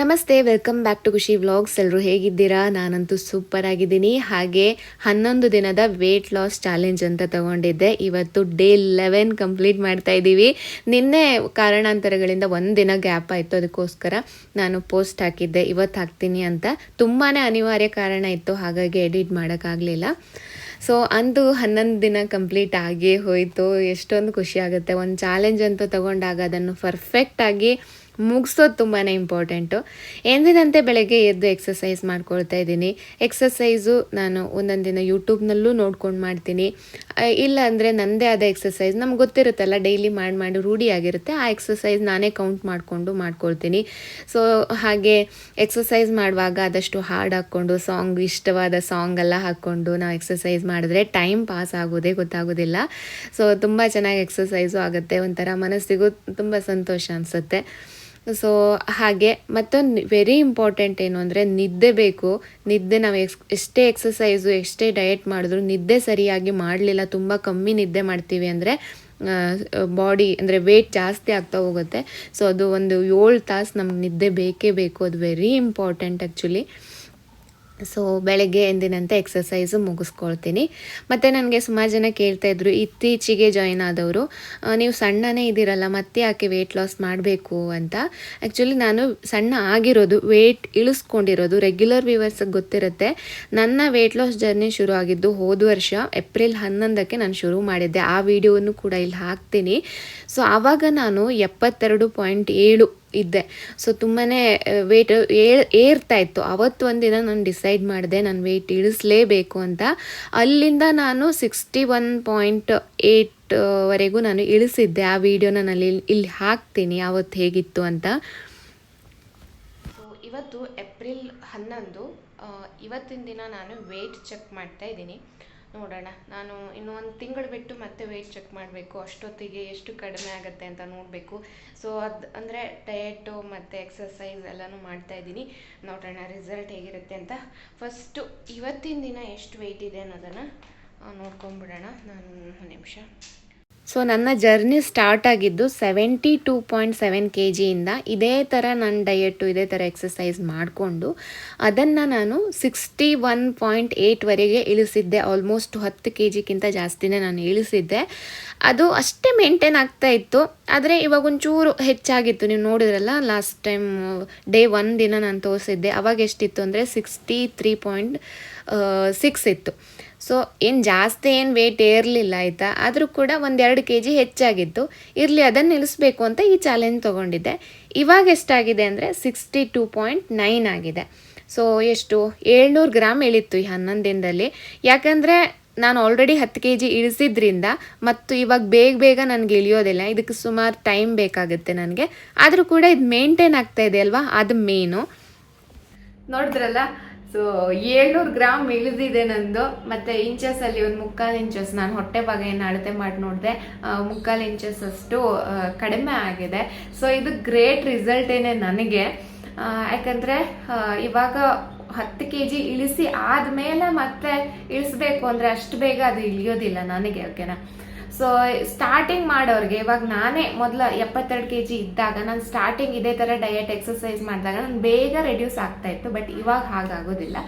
ನಮಸ್ತೆ, welcome back to Khushi vlogs. ಎಲ್ಲರೂ ಹೇಗಿದ್ದೀರಾ? ನಾನಂತೂ ಸೂಪರ್ ಆಗಿದ್ದೀನಿ. ಹಾಗೆ ಹನ್ನೊಂದು ದಿನದ ವೇಟ್ ಲಾಸ್ ಚಾಲೆಂಜ್ ಅಂತ ತಗೊಂಡಿದ್ದೆ. ಇವತ್ತು ಡೇ ಲೆವೆನ್ ಕಂಪ್ಲೀಟ್ ಮಾಡ್ತಾ ಇದ್ದೀವಿ. ನಿನ್ನೆ ಕಾರಣಾಂತರಗಳಿಂದ ಒಂದು ದಿನ ಗ್ಯಾಪ್ ಆಯಿತು. ಅದಕ್ಕೋಸ್ಕರ ನಾನು ಪೋಸ್ಟ್ ಹಾಕಿದ್ದೆ. ಇವತ್ತು ಹಾಕ್ತೀನಿ ಅಂತ. ತುಂಬಾ ಅನಿವಾರ್ಯ ಕಾರಣ ಇತ್ತು. ಹಾಗಾಗಿ ಎಡಿಟ್ ಮಾಡೋಕ್ಕಾಗಲಿಲ್ಲ. ಸೊ ಅಂದು ಹನ್ನೊಂದು ದಿನ ಕಂಪ್ಲೀಟ್ ಆಗೇ ಹೋಯಿತು. ಎಷ್ಟೊಂದು ಖುಷಿ ಆಗುತ್ತೆ. ಒಂದು ಚಾಲೆಂಜ್ ಅಂತ ತಗೊಂಡಾಗ ಅದನ್ನು ಪರ್ಫೆಕ್ಟಾಗಿ ಮುಗಿಸೋದು ತುಂಬಾ ಇಂಪಾರ್ಟೆಂಟು ಎಂದಿನಂತೆ ಬೆಳಗ್ಗೆ ಎದ್ದು ಎಕ್ಸಸೈಸ್ ಮಾಡ್ಕೊಳ್ತಾ ಇದ್ದೀನಿ. ಎಕ್ಸಸೈಸು ನಾನು ಒಂದೊಂದು ದಿನ ಯೂಟ್ಯೂಬ್ನಲ್ಲೂ ನೋಡ್ಕೊಂಡು ಮಾಡ್ತೀನಿ. ಇಲ್ಲ ಅಂದರೆ ನನ್ನದೇ ಆದ ಎಕ್ಸಸೈಸ್ ನಮ್ಗೆ ಗೊತ್ತಿರುತ್ತಲ್ಲ ಡೈಲಿ ಮಾಡಿ ಮಾಡಿ ರೂಢಿಯಾಗಿರುತ್ತೆ ಆ ಎಕ್ಸಸೈಸ್ ನಾನೇ ಕೌಂಟ್ ಮಾಡಿಕೊಂಡು ಮಾಡ್ಕೊಳ್ತೀನಿ. ಸೊ ಹಾಗೆ ಎಕ್ಸಸೈಸ್ ಮಾಡುವಾಗ ಆದಷ್ಟು ಹಾಡು ಹಾಕ್ಕೊಂಡು ಸಾಂಗ್ ಇಷ್ಟವಾದ ಸಾಂಗ್ ಎಲ್ಲ ಹಾಕ್ಕೊಂಡು ನಾವು ಎಕ್ಸಸೈಸ್ ಮಾಡಿದ್ರೆ ಟೈಮ್ ಪಾಸ್ ಆಗೋದೇ ಗೊತ್ತಾಗೋದಿಲ್ಲ. ಸೊ ತುಂಬ ಚೆನ್ನಾಗಿ ಎಕ್ಸಸೈಸು ಆಗುತ್ತೆ. ಒಂಥರ ಮನಸ್ಸಿಗೂ ತುಂಬ ಸಂತೋಷ ಅನಿಸುತ್ತೆ. ಸೊ ಹಾಗೆ, ಮತ್ತೊಂದು ವೆರಿ ಇಂಪಾರ್ಟೆಂಟ್ ಏನು ಅಂದರೆ ನಿದ್ದೆ ಬೇಕು. ನಿದ್ದೆ ನಾವು ಎಕ್ಸ್, ಎಷ್ಟೇ ಎಕ್ಸಸೈಸು ಎಷ್ಟೇ ಡಯಟ್ ಮಾಡಿದ್ರು ನಿದ್ದೆ ಸರಿಯಾಗಿ ಮಾಡಲಿಲ್ಲ, ತುಂಬ ಕಮ್ಮಿ ನಿದ್ದೆ ಮಾಡ್ತೀವಿ ಅಂದರೆ ಬಾಡಿ ಅಂದರೆ ವೇಟ್ ಜಾಸ್ತಿ ಆಗ್ತಾ ಹೋಗುತ್ತೆ. ಸೊ ಅದು ಒಂದು ಏಳು ತಾಸು ನಮ್ಗೆ ನಿದ್ದೆ ಬೇಕೇ ಬೇಕು. ಅದು ವೆರಿ ಇಂಪಾರ್ಟೆಂಟ್ ಆ್ಯಕ್ಚುಲಿ ಸೊ ಬೆಳಗ್ಗೆ ಎಂದಿನಂತೆ ಎಕ್ಸಸೈಸು ಮುಗಿಸ್ಕೊಳ್ತೀನಿ. ಮತ್ತು ನನಗೆ ಸುಮಾರು ಜನ ಕೇಳ್ತಾ ಇದ್ರು, ಇತ್ತೀಚೆಗೆ ಜಾಯಿನ್ ಆದವರು ನೀವು ಸಣ್ಣನೇ ಇದ್ದೀರಲ್ಲ, ಮತ್ತೆ ಯಾಕೆ ವೆಯ್ಟ್ ಲಾಸ್ ಮಾಡಬೇಕು? ಅಂತ. ಆ್ಯಕ್ಚುಲಿ ನಾನು ಸಣ್ಣ ಆಗಿರೋದು ವೆಯ್ಟ್ ಇಳಿಸ್ಕೊಂಡಿರೋದು ರೆಗ್ಯುಲರ್ ವ್ಯೂವರ್ಸಿಗೆ ಗೊತ್ತಿರುತ್ತೆ. ನನ್ನ ವೆಯ್ಟ್ ಲಾಸ್ ಜರ್ನಿ ಶುರು ಆಗಿದ್ದು ಹೋದ ವರ್ಷ ಏಪ್ರಿಲ್ ಹನ್ನೊಂದಕ್ಕೆ ನಾನು ಶುರು ಮಾಡಿದ್ದೆ. ಆ ವಿಡಿಯೋವನ್ನು ಕೂಡ ಇಲ್ಲಿ ಹಾಕ್ತೀನಿ. ಸೊ ಆವಾಗ ನಾನು ಎಪ್ಪತ್ತೆರಡು ಪಾಯಿಂಟ್ ಏಳು ಇದ್ದೆ. ಸೊ ತುಂಬಾ ವೆಯ್ಟ್ ಏರ್ತಾ ಇತ್ತು. ಅವತ್ತು ಒಂದಿನ ನಾನು ಡಿಸೈಡ್ ಮಾಡಿದೆ, ನಾನು ವೆಯ್ಟ್ ಇಳಿಸ್ಲೇಬೇಕು ಅಂತ. ಅಲ್ಲಿಂದ ನಾನು ಸಿಕ್ಸ್ಟಿ ಒನ್ ಪಾಯಿಂಟ್ ಏಯ್ಟ್ ವರೆಗೂ ನಾನು ಇಳಿಸಿದ್ದೆ. ಆ ವಿಡಿಯೋನ ನಾನು ಇಲ್ಲಿ ಇಲ್ಲಿ ಹಾಕ್ತೀನಿ ಅವತ್ತು ಹೇಗಿತ್ತು ಅಂತ. ಇವತ್ತು ಏಪ್ರಿಲ್ ಹನ್ನೊಂದು ಇವತ್ತಿನ ದಿನ ನಾನು ವೆಯ್ಟ್ ಚೆಕ್ ಮಾಡ್ತಾ ಇದ್ದೀನಿ. ನೋಡೋಣ. ನಾನು ಇನ್ನು ಒಂದು ತಿಂಗಳು ಬಿಟ್ಟು ಮತ್ತೆ ವೆಯ್ಟ್ ಚೆಕ್ ಮಾಡಬೇಕು. ಅಷ್ಟೊತ್ತಿಗೆ ಎಷ್ಟು ಕಡಿಮೆ ಆಗುತ್ತೆ ಅಂತ ನೋಡಬೇಕು. ಸೊ ಅದು ಅಂದರೆ ಡಯಟು ಮತ್ತು ಎಕ್ಸಸೈಸ್ ಎಲ್ಲನೂ ಮಾಡ್ತಾ ಇದ್ದೀನಿ. ನೋಡೋಣ ರಿಸಲ್ಟ್ ಹೇಗಿರುತ್ತೆ ಅಂತ. ಫಸ್ಟು ಇವತ್ತಿನ ದಿನ ಎಷ್ಟು ವೆಯ್ಟ್ ಇದೆ ಅನ್ನೋದನ್ನು ನೋಡ್ಕೊಂಬಿಡೋಣ. ನಾನು ನಿಮಿಷ. ಸೊ ನನ್ನ ಜರ್ನಿ ಸ್ಟಾರ್ಟ್ ಆಗಿದ್ದು seventy two point seven K ಜಿಯಿಂದ ಇದೇ ಥರ ನನ್ನ ಡಯಟು ಇದೇ ಥರ ಎಕ್ಸಸೈಸ್ ಮಾಡಿಕೊಂಡು ಅದನ್ನು ನಾನು ಸಿಕ್ಸ್ಟಿ ಒನ್ ಪಾಯಿಂಟ್ ಏಯ್ಟ್ವರೆಗೆ ಇಳಿಸಿದ್ದೆ. ಆಲ್ಮೋಸ್ಟ್ ಹತ್ತು ಕೆ ಜಿಗಿಂತ ಜಾಸ್ತಿನೇ ನಾನು ಇಳಿಸಿದ್ದೆ. ಅದು ಅಷ್ಟೇ ಮೇಂಟೈನ್ ಆಗ್ತಾ ಇತ್ತು. ಆದರೆ ಇವಾಗ ಒಂಚೂರು ಹೆಚ್ಚಾಗಿತ್ತು. ನೀವು ನೋಡಿದ್ರಲ್ಲ ಲಾಸ್ಟ್ ಟೈಮ್ ಡೇ ಒನ್ ದಿನ ನಾನು ತೋರಿಸಿದ್ದೆ. ಅವಾಗ ಎಷ್ಟಿತ್ತು ಅಂದರೆ ಸಿಕ್ಸ್ಟಿ ತ್ರೀ ಪಾಯಿಂಟ್ ಸಿಕ್ಸ್ ಇತ್ತು. ಸೊ ಏನು ಜಾಸ್ತಿ ಏನು ವೆಯ್ಟ್ ಏರಲಿಲ್ಲ ಆಯಿತಾ? ಆದರೂ ಕೂಡ ಒಂದೆರಡು ಕೆ ಜಿ ಹೆಚ್ಚಾಗಿತ್ತು. ಇರಲಿ ಅದನ್ನು ನಿಲ್ಲಿಸ್ಬೇಕು ಅಂತ ಈ ಚಾಲೆಂಜ್ ತೊಗೊಂಡಿದ್ದೆ. ಇವಾಗ ಎಷ್ಟಾಗಿದೆ ಅಂದರೆ ಸಿಕ್ಸ್ಟಿ ಟೂ ಪಾಯಿಂಟ್ ನೈನ್ ಆಗಿದೆ. ಸೊ ಎಷ್ಟು? ಏಳ್ನೂರು ಗ್ರಾಮ್ ಇಳಿತ್ತು ಈ ಹನ್ನೊಂದು ದಿನದಲ್ಲಿ. ಯಾಕಂದರೆ ನಾನು ಆಲ್ರೆಡಿ ಹತ್ತು ಕೆ ಜಿ ಇಳಿಸಿದ್ರಿಂದ ಮತ್ತು ಇವಾಗ ಬೇಗ ಬೇಗ ನನಗೆ ಇಳಿಯೋದಿಲ್ಲ. ಇದಕ್ಕೆ ಸುಮಾರು ಟೈಮ್ ಬೇಕಾಗುತ್ತೆ ನನಗೆ. ಆದರೂ ಕೂಡ ಇದು ಮೇಂಟೈನ್ ಆಗ್ತಾ ಇದೆ ಅಲ್ವಾ? ಅದು ಮೇನು ನೋಡಿದ್ರಲ್ಲ ಸೊ ಏಳ್ನೂರು ಗ್ರಾಮ್ ಇಳಿದಿದೆ ನಂದು. ಮತ್ತೆ ಇಂಚಸ್ ಅಲ್ಲಿ ಒಂದು ಮುಕ್ಕಾಲು ಇಂಚಸ್ ನಾನು ಹೊಟ್ಟೆ ಭಾಗ ಏನು ಅಳತೆ ಮಾಡಿ ನೋಡಿದೆ. ಮುಕ್ಕಾಲು ಇಂಚಸ್ ಅಷ್ಟು ಕಡಿಮೆ ಆಗಿದೆ. ಸೊ ಇದು ಗ್ರೇಟ್ ರಿಸಲ್ಟ್ ಏನೇ ನನಗೆ. ಯಾಕಂದ್ರೆ ಇವಾಗ ಹತ್ತು ಕೆ ಜಿ ಇಳಿಸಿ ಆದ್ಮೇಲೆ ಮತ್ತೆ ಇಳಿಸ್ಬೇಕು ಅಂದ್ರೆ ಅಷ್ಟು ಬೇಗ ಅದು ಇಳಿಯೋದಿಲ್ಲ ನನಗೆ, ಓಕೆನಾ? ಸೊ ಸ್ಟಾರ್ಟಿಂಗ್ ಮಾಡೋರಿಗೆ, ಇವಾಗ ನಾನೇ ಮೊದಲ ಎಪ್ಪತ್ತೆರಡು ಕೆ ಜಿ ಇದ್ದಾಗ ನಾನು ಸ್ಟಾರ್ಟಿಂಗ್ ಇದೇ ಥರ ಡಯಟ್ ಎಕ್ಸಸೈಸ್ ಮಾಡಿದಾಗ ನಾನು ಬೇಗ ರೆಡ್ಯೂಸ್ ಆಗ್ತಾ ಇತ್ತು ಬಟ್ ಇವಾಗ ಹಾಗಾಗೋದಿಲ್ಲ.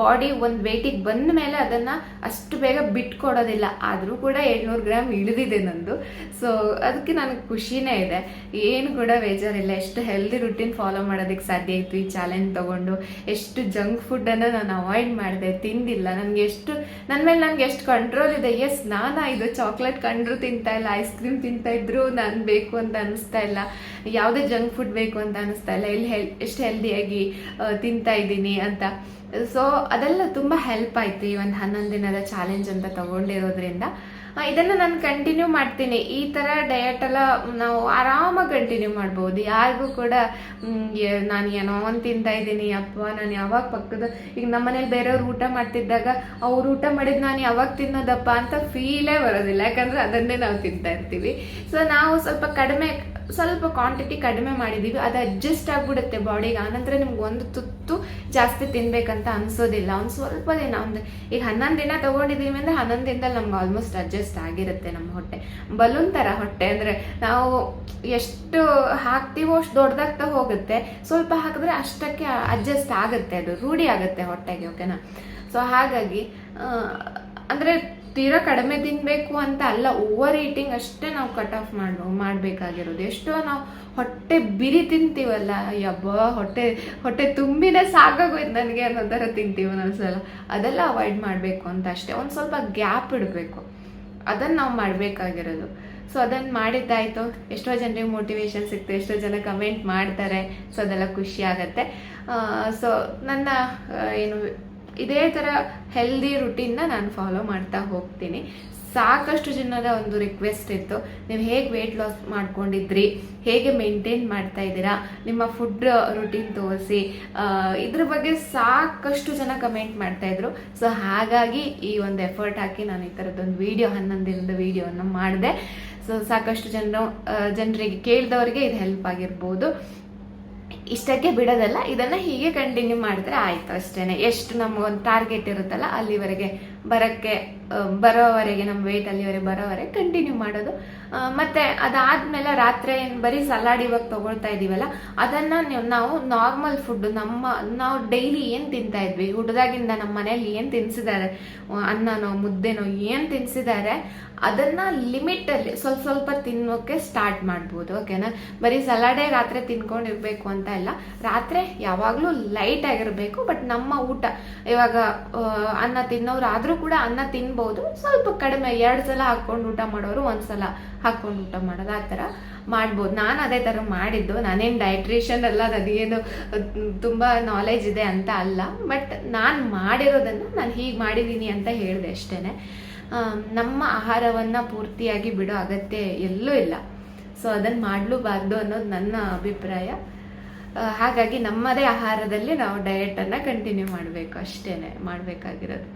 ಬಾಡಿ ಒಂದು ವೇಟಿಗೆ ಬಂದ ಮೇಲೆ ಅದನ್ನು ಅಷ್ಟು ಬೇಗ ಬಿಟ್ಕೊಡೋದಿಲ್ಲ. ಆದರೂ ಕೂಡ ಏಳ್ನೂರು ಗ್ರಾಮ್ ಇಳಿದಿದೆ ನಂದು. ಸೊ ಅದಕ್ಕೆ ನನಗೆ ಖುಷಿನೇ ಇದೆ. ಏನು ಕೂಡ ಬೇಜಾರಿಲ್ಲ. ಎಷ್ಟು ಹೆಲ್ದಿ ರುಟೀನ್ ಫಾಲೋ ಮಾಡೋದಕ್ಕೆ ಸಾಧ್ಯ ಇತ್ತು ಈ ಚಾಲೆಂಜ್ ತಗೊಂಡು. ಎಷ್ಟು ಜಂಕ್ ಫುಡ್ಡನ್ನು ನಾನು ಅವಾಯ್ಡ್ ಮಾಡಿದೆ, ತಿಂದಿಲ್ಲ. ನನಗೆ ಎಷ್ಟು ನನ್ನ ಮೇಲೆ ನನಗೆ ಎಷ್ಟು ಕಂಟ್ರೋಲ್ ಇದೆ? ಎಸ್ ನಾನಾ ಇದು ಚಾಕ್ಲೇಟ್ ಕಂಡ್ರು ತಿಂತಾ ಇಲ್ಲ ಐಸ್ ಕ್ರೀಮ್ ತಿಂತಾ ಇದ್ರು ನಾನು ಬೇಕು ಅಂತ ಅನಿಸ್ತಾ ಇಲ್ಲ. ಯಾವುದೇ ಜಂಕ್ ಫುಡ್ ಬೇಕು ಅಂತ ಅನಿಸ್ತಾ ಇಲ್ಲ. ಇಲ್ಲಿ ಹೆಲ್ ಎಷ್ಟು ಹೆಲ್ದಿಯಾಗಿ ತಿಂತಾ ಇದ್ದೀನಿ ಅಂತ. ಸೊ ಅದೆಲ್ಲ ತುಂಬ ಹೆಲ್ಪ್ ಆಯ್ತು ಈ ಒಂದು ಹನ್ನೊಂದು ದಿನದ ಚಾಲೆಂಜ್ ಅಂತ ತಗೊಂಡಿರೋದ್ರಿಂದ. ಇದನ್ನು ನಾನು ಕಂಟಿನ್ಯೂ ಮಾಡ್ತೀನಿ. ಈ ಥರ ಡಯಟ್ ನಾವು ಆರಾಮಾಗಿ ಕಂಟಿನ್ಯೂ ಮಾಡ್ಬೋದು. ಯಾರಿಗೂ ಕೂಡ ನಾನು ಏನೋ ಒಂದು ತಿಂತಾ ಇದ್ದೀನಿ, ಅಪ್ಪ, ನಾನು ಯಾವಾಗ ಪಕ್ಕದ, ಈಗ ನಮ್ಮ ಮನೇಲಿ ಬೇರೆಯವ್ರು ಊಟ ಮಾಡ್ತಿದ್ದಾಗ ಅವ್ರು ಊಟ ಮಾಡಿದ್ ನಾನು ಯಾವಾಗ ತಿನ್ನೋದಪ್ಪ ಅಂತ ಫೀಲೇ ಬರೋದಿಲ್ಲ. ಯಾಕಂದ್ರೆ ಅದನ್ನೇ ನಾವು ತಿಂತಾ ಇರ್ತೀವಿ. ಸೊ ನಾವು ಸ್ವಲ್ಪ ಕಡಿಮೆ ಸ್ವಲ್ಪ ಕ್ವಾಂಟಿಟಿ ಕಡಿಮೆ ಮಾಡಿದ್ದೀವಿ ಅದು ಅಡ್ಜಸ್ಟ್ ಆಗಿಬಿಡುತ್ತೆ ಬಾಡಿಗೆ ಆನಂತರ ನಿಮ್ಗೆ ಒಂದು ತುತ್ತು ಜಾಸ್ತಿ ತಿನ್ಬೇಕಂತ ಅನ್ಸೋದಿಲ್ಲ. ಒಂದು ಸ್ವಲ್ಪ ದಿನ, ಒಂದು ಈಗ ಹನ್ನೊಂದು ದಿನ ತೊಗೊಂಡಿದ್ದೀವಿ ಅಂದರೆ ಹನ್ನೊಂದು ದಿನದಲ್ಲಿ ನಮ್ಗೆ ಆಲ್ಮೋಸ್ಟ್ ಅಡ್ಜಸ್ಟ್ ಆಗಿರುತ್ತೆ ನಮ್ಮ ಹೊಟ್ಟೆ. ಬಲೂನ್ ಥರ ಹೊಟ್ಟೆ ಅಂದರೆ ನಾವು ಎಷ್ಟು ಹಾಕ್ತೀವೋ ಅಷ್ಟು ದೊಡ್ಡದಾಗ್ತಾ ಹೋಗುತ್ತೆ. ಸ್ವಲ್ಪ ಹಾಕಿದ್ರೆ ಅಷ್ಟಕ್ಕೆ ಅಡ್ಜಸ್ಟ್ ಆಗುತ್ತೆ ಅದು, ರೂಢಿ ಆಗುತ್ತೆ ಹೊಟ್ಟೆಗೆ ಓಕೆನಾ ಸೊ ಹಾಗಾಗಿ ಅಂದ್ರೆ ತೀರಾ ಕಡಿಮೆ ತಿನ್ಬೇಕು ಅಂತ ಅಲ್ಲ ಓವರ್ ಈಟಿಂಗ್ ಅಷ್ಟೇ ನಾವು ಕಟ್ ಆಫ್ ಮಾಡ್ ಮಾಡಬೇಕಾಗಿರೋದು. ಎಷ್ಟೋ ನಾವು ಹೊಟ್ಟೆ ಬಿರಿ ತಿಂತೀವಲ್ಲ, ಯಬ್ಬ, ಹೊಟ್ಟೆ ಹೊಟ್ಟೆ ತುಂಬಿನೇ ಸಾಕಾಗೋಯ್ತು ನನಗೆ ಅನ್ನೋ ಥರ ತಿಂತೀವಿ ಒಂದೊಂದ್ಸಲ. ಅದೆಲ್ಲ ಅವಾಯ್ಡ್ ಮಾಡಬೇಕು ಅಂತ ಅಷ್ಟೇ. ಒಂದು ಸ್ವಲ್ಪ ಗ್ಯಾಪ್ ಇಡಬೇಕು. ಅದನ್ನು ನಾವು ಮಾಡಬೇಕಾಗಿರೋದು. ಸೊ ಅದನ್ನು ಮಾಡಿದ್ದಾಯ್ತು. ಎಷ್ಟೋ ಜನರಿಗೆ ಮೋಟಿವೇಶನ್ ಸಿಕ್ತು ಎಷ್ಟೋ ಜನ ಕಮೆಂಟ್ ಮಾಡ್ತಾರೆ. ಸೊ ಅದೆಲ್ಲ ಖುಷಿ ಆಗತ್ತೆ. ಸೊ ನನ್ನ ಏನು ಇದೇ ಥರ ಹೆಲ್ದಿ ರುಟೀನ್ನ ನಾನು ಫಾಲೋ ಮಾಡ್ತಾ ಹೋಗ್ತೀನಿ. ಸಾಕಷ್ಟು ಜನದ ಒಂದು ರಿಕ್ವೆಸ್ಟ್ ಇತ್ತು. ನೀವು ಹೇಗೆ ವೆಯ್ಟ್ ಲಾಸ್ ಮಾಡ್ಕೊಂಡಿದ್ರಿ? ಹೇಗೆ ಮೇಂಟೈನ್ ಮಾಡ್ತಾ ಇದ್ದೀರಾ? ನಿಮ್ಮ ಫುಡ್ ರುಟೀನ್ ತೋರಿಸಿ. ಇದ್ರ ಬಗ್ಗೆ ಸಾಕಷ್ಟು ಜನ ಕಮೆಂಟ್ ಮಾಡ್ತಾ ಇದ್ರು. ಸೊ ಹಾಗಾಗಿ ಈ ಒಂದು ಎಫರ್ಟ್ ಹಾಕಿ ನಾನು ಈ ಥರದ್ದೊಂದು ವೀಡಿಯೋ ಹನ್ನೊಂದು ದಿನದ ವೀಡಿಯೋವನ್ನು ಮಾಡಿದೆ. ಸೊ ಸಾಕಷ್ಟು ಜನರು ಜನರಿಗೆ ಕೇಳಿದವರಿಗೆ ಇದು ಹೆಲ್ಪ್ ಆಗಿರ್ಬೋದು. ಇಷ್ಟಕ್ಕೆ ಬಿಡೋದಲ್ಲ ಇದನ್ನ ಹೀಗೆ ಕಂಟಿನ್ಯೂ ಮಾಡಿದ್ರೆ ಆಯಿತು ಅಷ್ಟೇನೆ. ಎಷ್ಟು ನಮಗೊಂದು ಟಾರ್ಗೆಟ್ ಇರುತ್ತಲ್ಲ ಅಲ್ಲಿವರೆಗೆ ಬರಕ್ಕೆ ಬರೋವರೆಗೆ, ನಮ್ಮ ವೇಟ್ ಅಲ್ಲಿವರೆಗೆ ಬರೋವರೆಗೆ ಕಂಟಿನ್ಯೂ ಮಾಡೋದು. ಮತ್ತೆ ಅದಾದ್ಮೇಲೆ ರಾತ್ರಿ ಏನು ಬರೀ ಸಲಾಡ್ ಇವಾಗ ತಗೊಳ್ತಾ ಇದೀವಲ್ಲ, ಅದನ್ನ ನಾವು ನಾರ್ಮಲ್ ಫುಡ್ ನಮ್ಮ, ನಾವು ಡೈಲಿ ಏನ್ ತಿಂತಾ ಇದ್ವಿ, ಹುಡುದಾಗಿಂದ ನಮ್ಮ ಮನೇಲಿ ಏನ್ ತಿನ್ಸಿದ್ದಾರೆ ಅನ್ನನೋ, ಮುದ್ದೆನೋ, ಏನ್ ತಿನ್ಸಿದ್ದಾರೆ ಅದನ್ನ ಲಿಮಿಟ್ ಅಲ್ಲಿ ಸ್ವಲ್ಪ ಸ್ವಲ್ಪ ತಿನ್ನೋಕೆ ಸ್ಟಾರ್ಟ್ ಮಾಡ್ಬೋದು ಓಕೆನಾ ಬರೀ ಸಲಾಡೇ ರಾತ್ರಿ ತಿನ್ಕೊಂಡಿರ್ಬೇಕು ಅಂತ ಇಲ್ಲ. ರಾತ್ರಿ ಯಾವಾಗಲೂ ಲೈಟ್ ಆಗಿರಬೇಕು ಬಟ್ ನಮ್ಮ ಊಟ, ಇವಾಗ ಅನ್ನ ತಿನ್ನೋರು ಆದ್ರೂ ಕೂಡ ಅನ್ನ ತಿನ್ಬೋದು ಸ್ವಲ್ಪ ಕಡಿಮೆ, ಎರಡು ಸಲ ಹಾಕೊಂಡು ಊಟ ಮಾಡೋರು ಒಂದ್ಸಲ ಹಾಕೊಂಡು ಊಟ ಮಾಡೋದು, ಆ ಥರ ಮಾಡ್ಬೋದು. ನಾನು ಅದೇ ಥರ ಮಾಡಿದ್ದು. ನಾನೇನು ಡಯಟ್ರಿಷನ್ ಅಲ್ಲ ನನಗೇನು ತುಂಬ ನಾಲೆಜ್ ಇದೆ ಅಂತ ಅಲ್ಲ. ಬಟ್ ನಾನು ಮಾಡಿರೋದನ್ನು ನಾನು ಹೀಗೆ ಮಾಡಿದ್ದೀನಿ ಅಂತ ಹೇಳಿದೆ ಅಷ್ಟೇ ನಮ್ಮ ಆಹಾರವನ್ನು ಪೂರ್ತಿಯಾಗಿ ಬಿಡೋ ಅಗತ್ಯ ಎಲ್ಲೂ ಇಲ್ಲ. ಸೊ ಅದನ್ನು ಮಾಡಲೂಬಾರ್ದು ಅನ್ನೋದು ನನ್ನ ಅಭಿಪ್ರಾಯ. ಹಾಗಾಗಿ ನಮ್ಮದೇ ಆಹಾರದಲ್ಲಿ ನಾವು ಡಯಟನ್ನು ಕಂಟಿನ್ಯೂ ಮಾಡಬೇಕು ಅಷ್ಟೇ ಮಾಡಬೇಕಾಗಿರೋದು.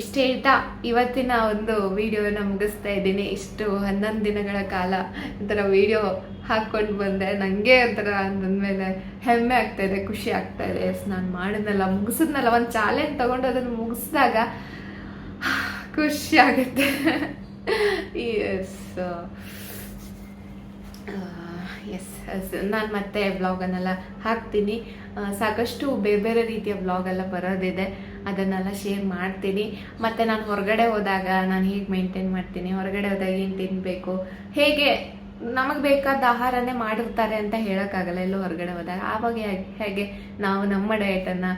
ಇಷ್ಟು ಹೇಳ್ತಾ ಇವತ್ತಿನ ಒಂದು ವಿಡಿಯೋನ ಮುಗಿಸ್ತಾ ಇದ್ದೀನಿ. ಇಷ್ಟು ಹನ್ನೊಂದು ದಿನಗಳ ಕಾಲ ಒಂಥರ ವಿಡಿಯೋ ಹಾಕ್ಕೊಂಡು ಬಂದೆ. ನನಗೆ ಒಂಥರ ಅಂದಮೇಲೆ ಹೆಮ್ಮೆ ಆಗ್ತಾ ಇದೆ, ಖುಷಿ ಆಗ್ತಾ ಇದೆ. ಎಸ್ ನಾನು ಮಾಡಿದ್ನಲ್ಲ, ಮುಗಿಸಿದ್ನಲ್ಲ. ಒಂದು ಚಾಲೆಂಜ್ ತೊಗೊಂಡು ಅದನ್ನು ಮುಗಿಸಿದಾಗ ಖುಷಿ ಆಗುತ್ತೆ. ಎಸ್ ಎಸ್ ನಾನು ಮತ್ತೆ ಬ್ಲಾಗನ್ನೆಲ್ಲ ಹಾಕ್ತೀನಿ. ಸಾಕಷ್ಟು ಬೇರೆ ಬೇರೆ ರೀತಿಯ ವ್ಲಾಗ್ ಎಲ್ಲ ಬರೋದಿದೆ. ಅದನ್ನೆಲ್ಲ ಶೇರ್ ಮಾಡ್ತೀನಿ. ಮತ್ತು ನಾನು ಹೊರಗಡೆ ಹೋದಾಗ ನಾನು ಹೇಗೆ ಮೇಂಟೈನ್ ಮಾಡ್ತೀನಿ? ಹೊರಗಡೆ ಹೋದಾಗ ಏನು ತಿನ್ನಬೇಕು ಹೇಗೆ ನಮಗೆ ಬೇಕಾದ ಆಹಾರನೇ ಮಾಡಿರ್ತಾರೆ ಅಂತ ಹೇಳೋಕ್ಕಾಗಲ್ಲ ಎಲ್ಲೋ ಹೊರಗಡೆ ಹೋದಾಗ. ಆವಾಗ ಹೇಗೆ ಹೇಗೆ ನಾವು ನಮ್ಮ ಡಯಟನ್ನು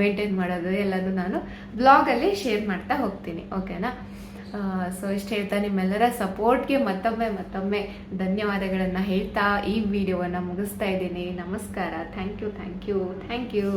ಮೇಂಟೈನ್ ಮಾಡೋದು ಎಲ್ಲನೂ ನಾನು ಬ್ಲಾಗಲ್ಲಿ ಶೇರ್ ಮಾಡ್ತಾ ಹೋಗ್ತೀನಿ. ಓಕೆನಾ ಸೊ ಇಷ್ಟು ಹೇಳ್ತಾ ನಿಮ್ಮೆಲ್ಲರ ಸಪೋರ್ಟ್ಗೆ ಮತ್ತೊಮ್ಮೆ ಮತ್ತೊಮ್ಮೆ ಧನ್ಯವಾದಗಳನ್ನು ಹೇಳ್ತಾ ಈ ವಿಡಿಯೋವನ್ನು ಮುಗಿಸ್ತಾ ಇದ್ದೀನಿ. ನಮಸ್ಕಾರ. Thank you thank you thank you.